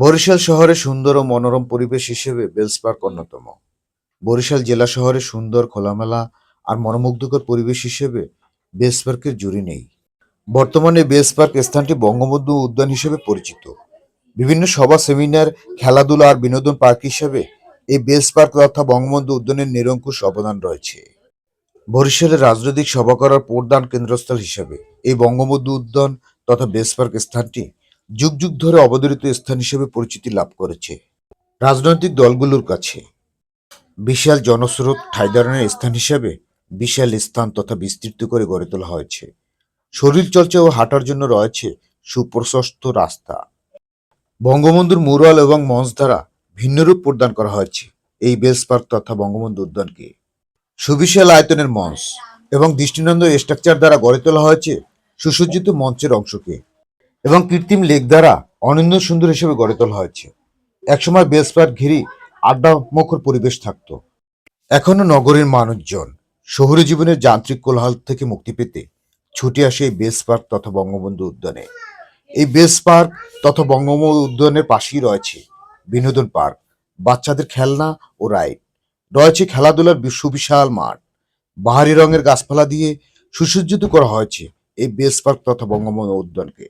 বরিশাল শহরে সুন্দর ও মনোরম পরিবেশ হিসেবে বেলস পার্ক অন্যতম। বরিশাল জেলা শহরে সুন্দর, খোলামেলা আর মনোমুগ্ধকর পরিবেশ হিসেবে বেলস পার্কের জুড়ি নেই। বর্তমানে বেলস পার্ক স্থানটি বঙ্গবন্ধু উদ্যান হিসেবে পরিচিত। বিভিন্ন সভা, সেমিনার, খেলাধুলা আর বিনোদন পার্ক হিসেবে এই বেলস পার্ক তথা বঙ্গবন্ধু উদ্যানের নিরঙ্কুশ অবদান রয়েছে। বরিশালের রাজনৈতিক সভা করার প্রধান কেন্দ্রস্থল হিসেবে এই বঙ্গবন্ধু উদ্যান তথা বেলস পার্ক স্থানটি যুগ যুগ ধরে অবধারিত স্থান হিসেবে পরিচিতি লাভ করেছে। রাজনৈতিক দলগুলোর কাছে বিশাল জনস্রোত ঠাইদারণের স্থান হিসেবে বিশাল স্থান তথা বিস্তৃত করে গড়ে তোলা হয়েছে। শরীর চর্চা ও হাঁটার জন্য রয়েছে সুপ্রশস্ত রাস্তা। বঙ্গবন্ধুর মুরাল এবং মঞ্চ দ্বারা ভিন্ন রূপ প্রদান করা হয়েছে এই বেলস পার্ক তথা বঙ্গবন্ধু উদ্যানকে। সুবিশাল আয়তনের মঞ্চ এবং দৃষ্টিনন্দ স্ট্রাকচার দ্বারা গড়ে তোলা হয়েছে সুসজ্জিত মঞ্চের অংশকে। এবং কৃত্রিম লেক দ্বারা অনন্য সুন্দর হিসেবে গড়ে তোলা হয়েছে। একসময় বেলস পার্ক ঘিরে আড্ডা মুখর পরিবেশ থাকতো। এখনও নগরের মানুষজন শহুরে জীবনের যান্ত্রিক কোলাহল থেকে মুক্তি পেতে ছুটে আসে এই বেস পার্ক তথা বঙ্গবন্ধু উদ্যানে। এই বেস পার্ক তথা বঙ্গবন্ধু উদ্যানের পাশেই রয়েছে বিনোদন পার্ক, বাচ্চাদের খেলনা ও রাইড। রয়েছে খেলাধুলার সুবিশাল মাঠ। বাহারি রঙের গাছপালা দিয়ে সুসজ্জিত করা হয়েছে এই বেস পার্ক তথা বঙ্গবন্ধু উদ্যানকে।